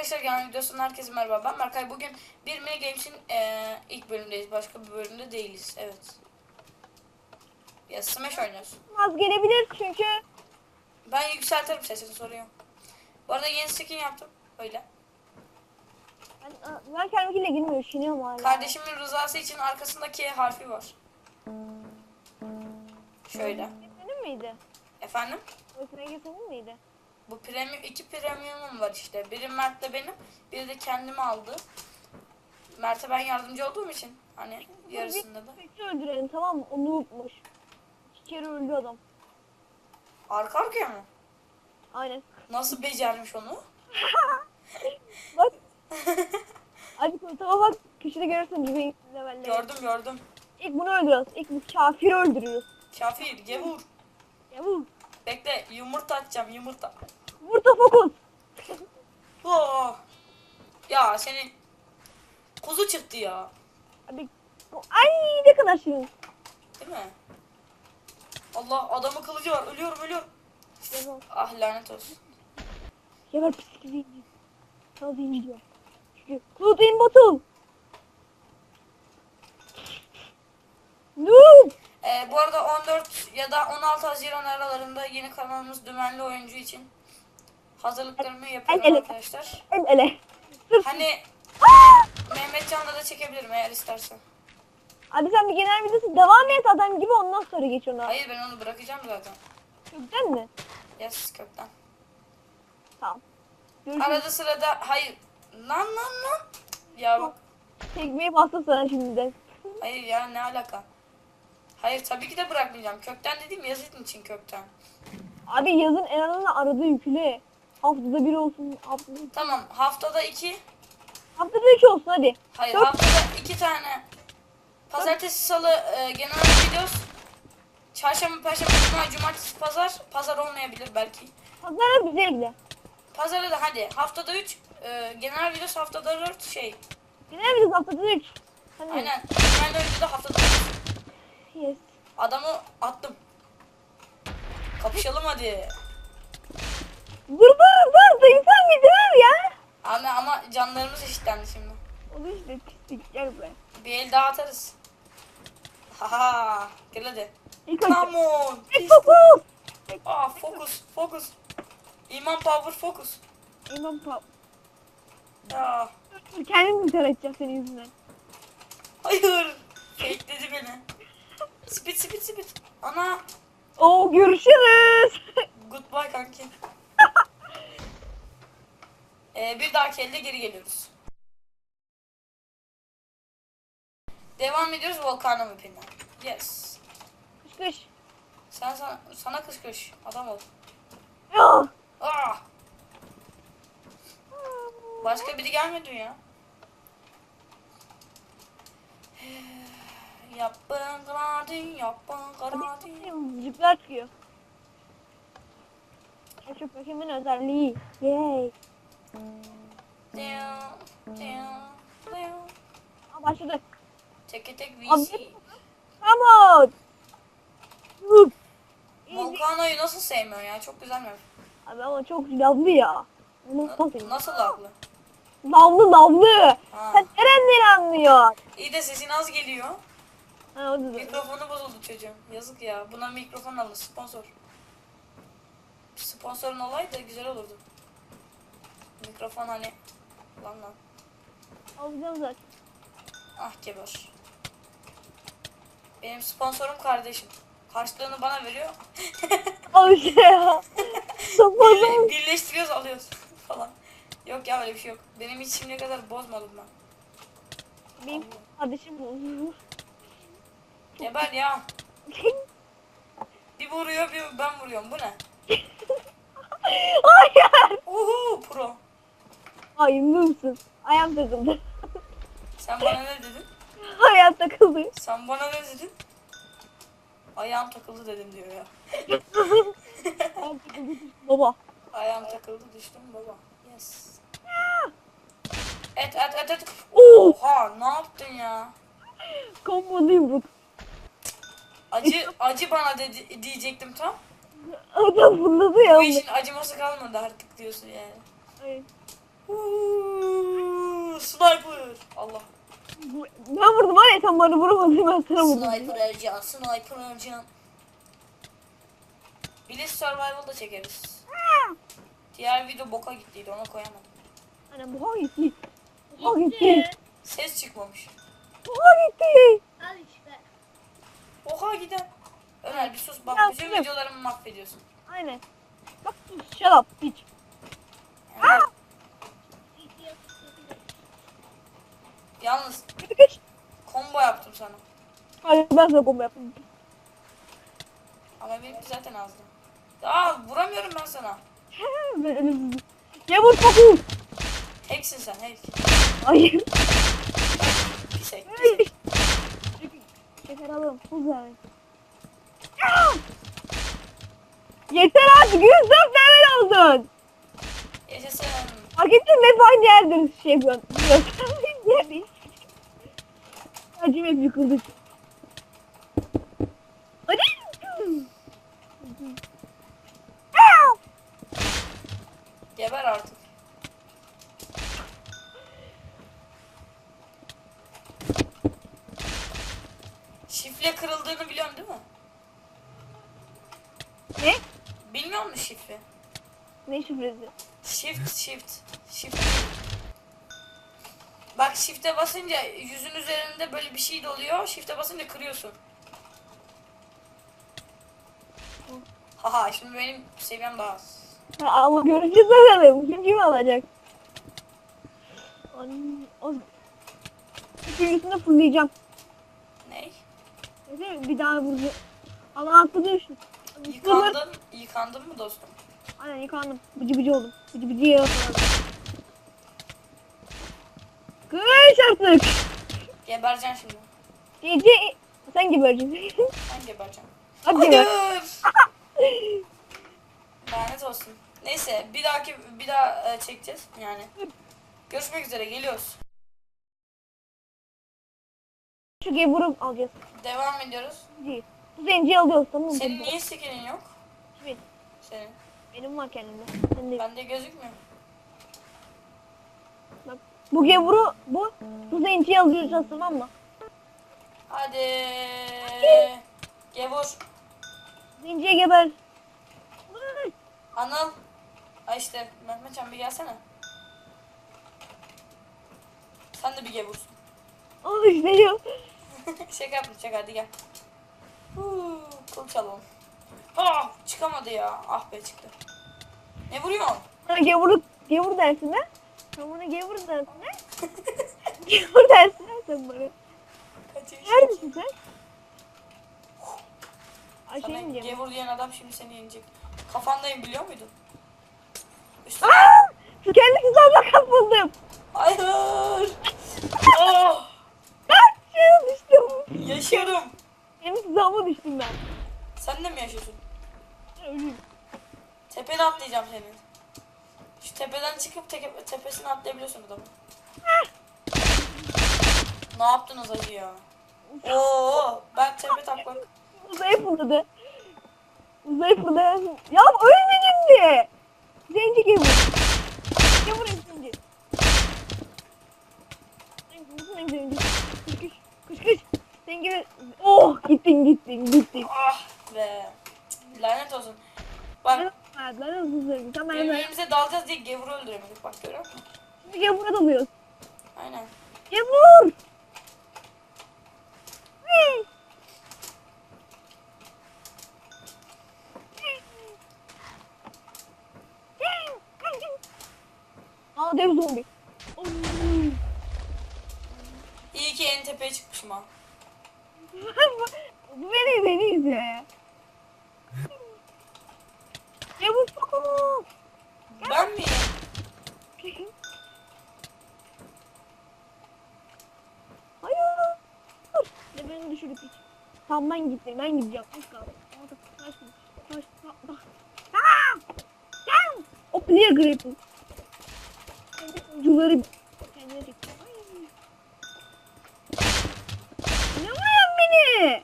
Arkadaşlar yani videosundan herkese merhaba. Ben Berkay. Bugün bir mini games'in eee, ilk bölümündeyiz. Başka bir bölümde değiliz. Evet. Ya Smash oynuyoruz. Az gelebilir çünkü Ben yükseltirim sesini soruyor. Bu arada yeni skin yaptım. Öyle. ben, ben kendimkiyle girmiyor, şiniyorum hala. Kardeşimin rızası için arkasındaki harfi var. Şöyle. Senin miydi? Efendim? SMG senin miydi? Bu premium iki premiumum var işte. Biri Mert'le benim, biri de kendime aldı. Mert'e ben yardımcı olduğum için hani yarısında da. Peki öldürelim tamam mı? Onu unutmuş. İki kere öldü adam. Arka arkaya mı? Aynen. Nasıl becermiş onu? Bak. Hadi koltuğa bak. Köşede görürsün gibi levelleri. Gördüm gördüm. İlk bunu öldürüyoruz. İlk bu kafiri öldürüyoruz. Kafir gevur. Bu. Bekle yumurta atacağım yumurta. Vurta fokus. Oh. Ya senin kuzu çıktı ya. Hadi. Ay ne kadar şirin. Değil mi? Allah adamın kılıcı var. Ölüyorum ölüyorum. Ah lanet olsun. Geber pislik zenci. Sana zenci diyor. İn bottle. Noob. Ee, bu arada 14 ya da 16 Haziran aralarında yeni kanalımız Dümenli Oyuncu için hazırlıklarımı yapıyorum el ele. arkadaşlar. El ele. Sırf. Hani Mehmet Can'da da çekebilirim eğer istersen. Hadi sen bir genel videosu devam et adam gibi ondan sonra geç ona. Hayır ben onu bırakacağım zaten. Kökten mi? Yes kökten. Tamam. Görüşürüz. Arada sırada hayır. Lan lan lan. Ya bak. Tekmeyi bastım sana şimdiden. Hayır ya ne alaka? Hayır tabii ki de bırakmayacağım. Kökten dediğim yazın için kökten. Abi yazın en azından arada yükle. Haftada bir olsun. Haftada, Tamam haftada iki. haftada üç olsun hadi. Hayır Yok. haftada iki tane. Pazartesi salı e, genel gidiyoruz. Çarşamba, perşembe, cuma, cumartesi, pazar. Pazar olmayabilir belki. Pazara bize ilgili. Pazarda da hadi haftada üç. E, genel videosu haftada dört şey. Genel videosu haftada üç. Hadi. Aynen. Önce de haftada dört. Yes. Adamı attım. Kapışalım hadi. Dur dur dur. İnsan dur ya. Ama, ama canlarımız eşitlendi şimdi. O da işte pislik. Gel buraya. Bir el daha atarız. Haha. Gel hadi. İlk. Come on. Tek fokus. Aa fokus fokus. İman power fokus. İmam pap. Ya. Kendim intihar edeceğim senin yüzünden. Hayır. Fakeledi beni. Speed speed speed. Ana. Oo görüşürüz. Goodbye kanki. Ee, bir dahaki elde geri geliyoruz. Devam ediyoruz Volcano map'inden. Yes. kış kış. Sen sana, sana kış kış. Adam ol. Ya. Aa. Başka biri gelmedi ya. Yapın gradin, yapın gradin. Zıplar çıkıyor. Çok bakayım özelliği. Yay. Aa, başladı. Teke tek VC. Hıp. Volcano'yu nasıl sevmiyor ya? Çok güzel map. Abi ama çok lavlı ya. Na- nasıl? Nasıl haklı? Lavlı lavlı. Ha. Sen nereden anlıyorsun? İyi de sesin az geliyor. Ha o da. Mikrofonu bozuldu çocuğun. Yazık ya. Buna mikrofon alın. Sponsor. Sponsorun olaydı güzel olurdu. Mikrofon hani. Lan lan. Alacağım zaten. Ah geber. Benim sponsorum kardeşim. Karşılığını bana veriyor. İşte ya. Topladım. Birle- birleştiriyoruz alıyoruz falan. Yok ya öyle bir şey yok. Benim hiç şimdiye kadar bozmadım ben. Benim kardeşim bu. Geber ya. Bir vuruyor bir ben vuruyorum. Bu ne? Hayır. Uhu pro. Ay mümsün. Ayağım takıldı. Sen bana ne dedin? Ayağım takıldı. Sen bana ne dedin? Ayağım takıldı dedim diyor ya. Ayağım takıldı. Baba. Ayağım takıldı düştüm baba. Yes. Et et et et. Oo. Oha ne yaptın ya? Kombodu yumruk. Acı acı bana dedi, diyecektim tam. Adam fırladı ya. Bu işin acıması kalmadı artık diyorsun yani. Ay. Sniper. Allah. Ben vurdum var ya sen bana vuramadın ben sana vurdum. Sniper Ercan. Sniper Ercan. Bilis Survival'da çekeriz. Diğer video boka gittiydi ona koyamadım. Anam bu gitti. Bu gitti. Ses çıkmamış. Bu gitti. Al işte. Oha giden. Ömer bir sus bak Ya, videolarımı mahvediyorsun. Aynen. Bak shut up bitch. Yani, yalnız combo yaptım sana. Hayır ben sana kombo yaptım. Ama benimki zaten azdı. Aa vuramıyorum ben sana. Ya çok iyi. Hacksin sen hack. Hayır. Pis hack. Şeker alın. Güzel. Yeter artık 104 level oldun. Yaşasın. Mi? Hep aynı yerde şey yapıyorsun. Yerdeyiz. Acım yıkıldık. Geber artık. Şifre kırıldığını biliyorsun değil mi? Ne? Bilmiyor musun şifre? Ne şifresi? Shift, shift, shift. Bak shift'e basınca yüzün üzerinde böyle bir şey doluyor. Shift'e basınca kırıyorsun. Haha şimdi benim seviyem daha az. Ama göreceğiz bakalım. Kim kimi alacak? An- o- Üçüncüsünü fırlayacağım. Ney? Değil mi? Bir daha vuracağım. Allah düştü. Fırlar. Yıkandın, yıkandın mı dostum? Aynen yıkandım. Bıcı bıcı oldum. Bıcı bıcı yakaladım. Kış artık. Gebereceksin şimdi. Gece sen gebereceksin. Ben gebereceğim. Hadi geber. Lanet olsun. Neyse bir dahaki bir daha e, çekeceğiz yani. Görüşmek üzere geliyoruz. Şu vurup alacağız. Devam ediyoruz. Zenci. Bu zenciyi alıyoruz tamam mı? Senin niye skinin yok? Kimin? Senin. Benim var kendimde. Bende gözükmüyor. Bu gevuru bu. Bu zenciyi alıyoruz tamam mı? Hadi. Gevur. Zenciye geber. Anıl. Ay işte Mehmetcan bir gelsene. Sen de bir gevursun. İşte ya. şaka yapma şaka hadi gel. Huu, kıl çalalım. Ah çıkamadı ya. Ah be çıktı. Ne vuruyorsun? Sana gevuru, gevur dersin ha? Sen bana dersin ha? gevur dersin ha sen bana. Neredesin sen? Ay şey diyeceğim. gevur diyen adam şimdi seni yenecek. Kafandayım biliyor muydun? Üstüne... Aa! Şu kendi hesabıma kapıldım. Hayır. oh, şeye düştüm. yaşıyorum. Kendi hesabıma düştüm ben. Sen de mi yaşıyorsun? Ölüm. Tepene atlayacağım senin. Tepeden çıkıp teke, tepesine atlayabiliyorsun adamı. ne yaptınız acı ya? Oo, ben tepe taklak. Uzaya fırladı. Uzaya fırladı. Ya ölmedim de. Zenci gevur. Gevur zenci. Zenci zenci. Kış kış. Kış kış. Gibi. Oh gittin gittin gittin. Ah be. Lanet olsun. Bak Ben ben hızlı. Tamam ben birbirimize dalacağız diye gevuru öldüremedik bak görüyor musun? Şimdi gevura dalıyoruz. Aynen. Gevur. Aa dev zombi. İyi ki en tepeye çıkmışım ha. Bu beni beni izle. Gevur sokumu. Ben miyim? Hayır. Düşürdük hiç. Tamam ben gittim. Ben gideceğim. Az kaldı. Orada taş taş. Aa! Gel. Clear grapple. Kendi ucuları kendine. Ne vuruyorsun beni?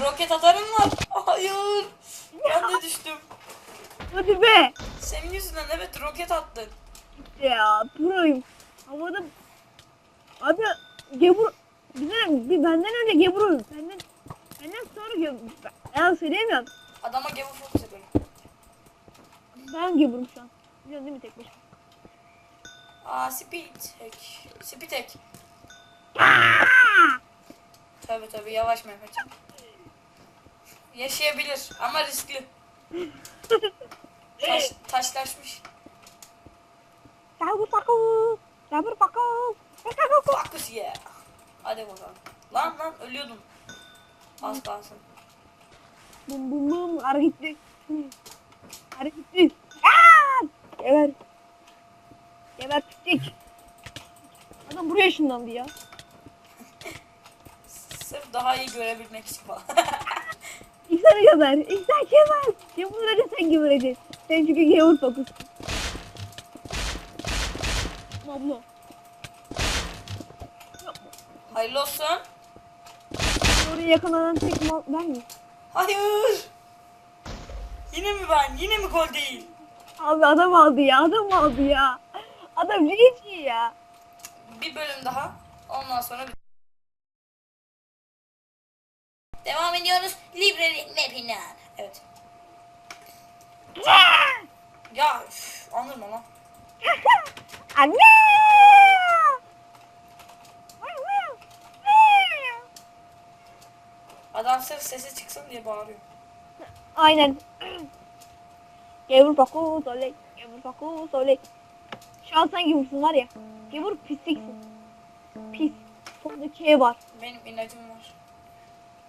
Roket atarım var. Hayır. Ben de düştüm. Hadi be. Senin yüzünden evet roket attın. Ya proyum. Havada Abi Gebur güzel bir benden önce öldü. Benden benden sonra Gebur. Ben söyleyemiyorum. Adama gavur fokus yapıyorum. Ben Gebur'um şu an. Biliyorsun değil mi tek başıma? Aa. Speed hack. Tabi tabi yavaş Mehmetciğim. Yaşayabilir ama riskli. Taş, taşlaşmış. Gebur paku. Gebur paku. Fokus ya. Hadi bakalım. Lan lan ölüyordum. Az kalsın. Bum bum bum. Ara gitti. Ara gitti. Aa! Geber. Geber pislik. Adam buraya ışınlandı ya. Sırf daha iyi görebilmek için falan. İlk sana geber. İlk sen geber. Önce sen gebereceksin. Sen çünkü Gebur fokus. Mablo. Hayırlı olsun. Oraya yakalanan tek mal ben mi? Hayır. Yine mi ben? Yine mi gol değil? Abi adam aldı ya. Adam aldı ya. Adam ne ya? Bir bölüm daha. Ondan sonra bir... Devam ediyoruz. Library map'ine. Evet. Ya üf, anırma lan. Anne! Adam sırf sesi çıksın diye bağırıyor. Aynen. Gevur paku soley. Gevur paku soley. Şu an sen gevursun var ya. Gevur pisliksin. Pis. K var. Benim ilacım var.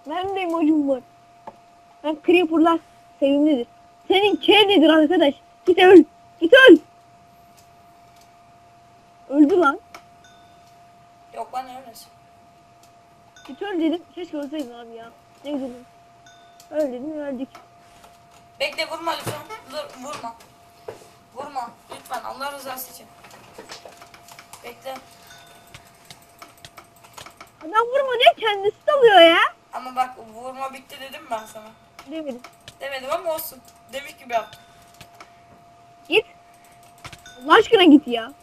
Benim de emojim var. Ben creeper'lar sevimlidir. Senin K nedir arkadaş? Git öl. Git öl. Öldü lan. Yok lan öylesin. Git öl dedim. Keşke ölseydin abi ya. Ne güzel olur. Öl dedim öldük. Bekle vurma lütfen. Dur vurma. Vurma. Lütfen Allah rızası için. Bekle. Adam vurma diye kendisi dalıyor ya. Ama bak vurma bitti dedim ben sana. Demedim. Demedim ama olsun. Demiş gibi yaptım. Git. Allah aşkına git ya.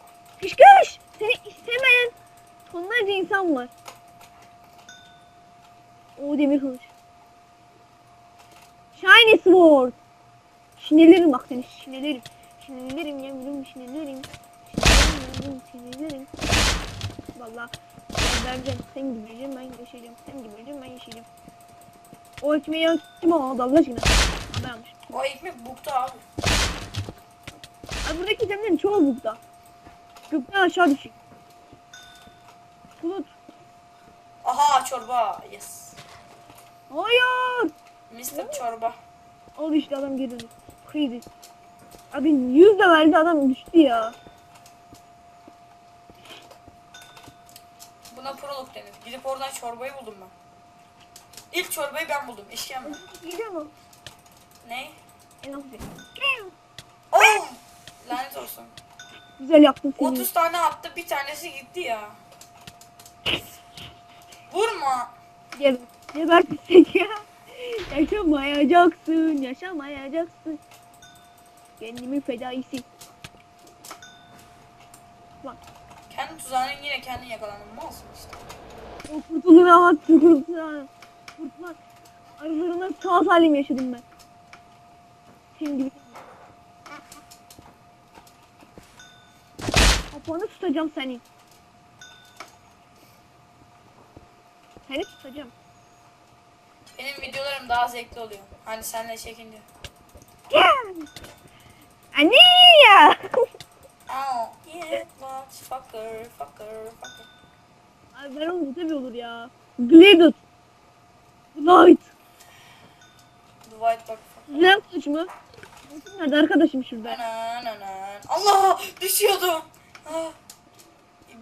Kış kış. Seni istemeyen tonlarca insan var. O demir kılıç. Shiny Sword. Şinelerim bak seni şinelerim. Şinelerim yavrum şinelerim. Şinelerim yavrum şinelerim. Valla ben vereceğim. Sen gibi ben yaşayacağım. Sen gibi ben yaşayacağım. O ekmeği kim aldı Allah aşkına? Haber almış. O ekmek buktu abi. Ay buradaki zeminin çoğu bukta. Gökten aşağı düşüyor. Bulut. Aha çorba. Yes. Hayır. Mr. Çorba. Al işte adam döndü. Crazy. Abi 100 de verdi adam düştü ya. Buna prolog denir. Gidip oradan çorbayı buldum ben. İlk çorbayı ben buldum. İşkembe. Gidiyor mu? Ne? En az bir. Oh! Lanet olsun. Güzel yaptın seni. 30 tane attı bir tanesi gitti ya. Vurma. Geber. Geber pislik ya. Yaşamayacaksın. Yaşamayacaksın. Kendimi fedaisi. Bak. Kendi tuzağına yine kendin yakalandın. Malsın işte. O kurtulun ama kurtulun. Kurtulun. Aralarında sağ salim yaşadım ben. Gibi. Kafanı tutacağım seni. Seni tutacağım. Benim videolarım daha zevkli oluyor. Hani senle çekince. Anne ya. Oh, yeah, fucker, fucker, fucker. Abi ben onu tabii olur ya. Gladed. Light. Dwight bak. Güzel kılıç mı? Nerede arkadaşım şurada? Anan anan. Allah düşüyordum. Ah.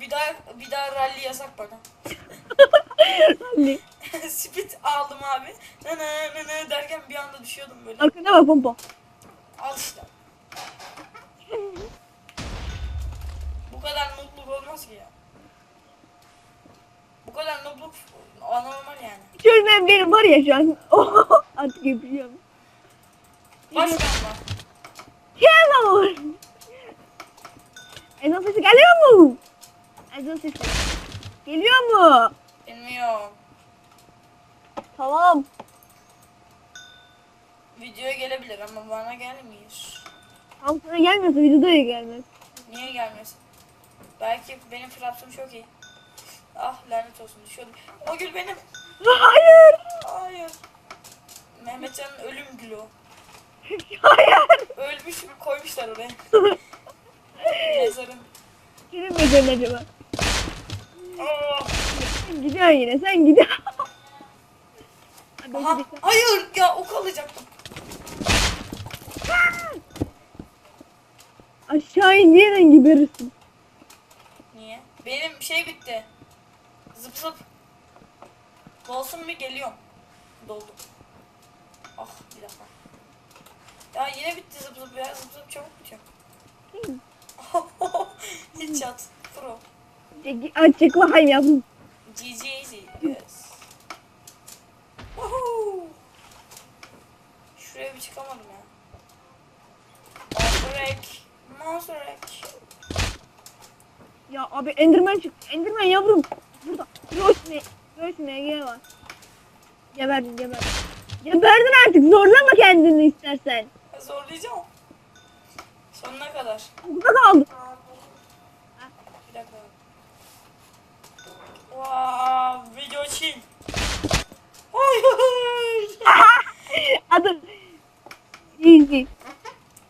Bir daha bir daha rally yasak bana. Anne. Speed aldım abi. Nana nana derken bir anda düşüyordum böyle. Arkana bak pompa. Al işte. Bu kadar noobluk olmaz ki ya. Bu kadar noobluk anormal yani. Ölmeyen benim var ya şu an. Oh, artık yapacağım. Başkan var. Gel Ezan sesi geliyor mu? Ezan sesi. Geliyor mu? Bilmiyorum. Tamam. Videoya gelebilir ama bana gelmiyor. Tam sana gelmiyorsa videoda ya gelmez. Niye gelmiyorsun? Belki benim frapsım çok iyi. Ah lanet olsun düşüyordum. O gül benim. Hayır. Hayır. Mehmetcan'ın ölüm gülü o. Hayır. Ölmüş koymuşlar oraya. Mezarın. Kimin mezarı acaba? Aa! Sen gidiyorsun yine sen gidiyorsun. Aha, hayır ya ok alacaktım. Aşağı indiğinden giberirsin. Niye? Benim şey bitti. Zıp zıp. Dolsun bir geliyorum. Doldu. Ah bir dakika. Ya yine bitti zıp zıp ya. Zıp zıp çabuk bitiyor. Headshot. Pro. Aç çek bakayım yavrum. GG easy. Yes. Woohoo. Şuraya bir çıkamadım ya. Monster egg. Monster egg. Ya abi Enderman çıktı. Enderman yavrum. Burada. Göğsüne. Göğsüne gel var. Geberdin geberdin. Geberdin artık zorlama kendini istersen. Zorlayacağım. Sonuna kadar. O Wow, video için. Adım. Cici.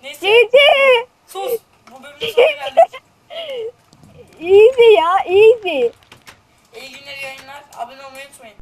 Neyse. Cici. Sus. Bu bölümün sonuna geldik. easy ya easy. İyi günler yayınlar. Abone olmayı unutmayın.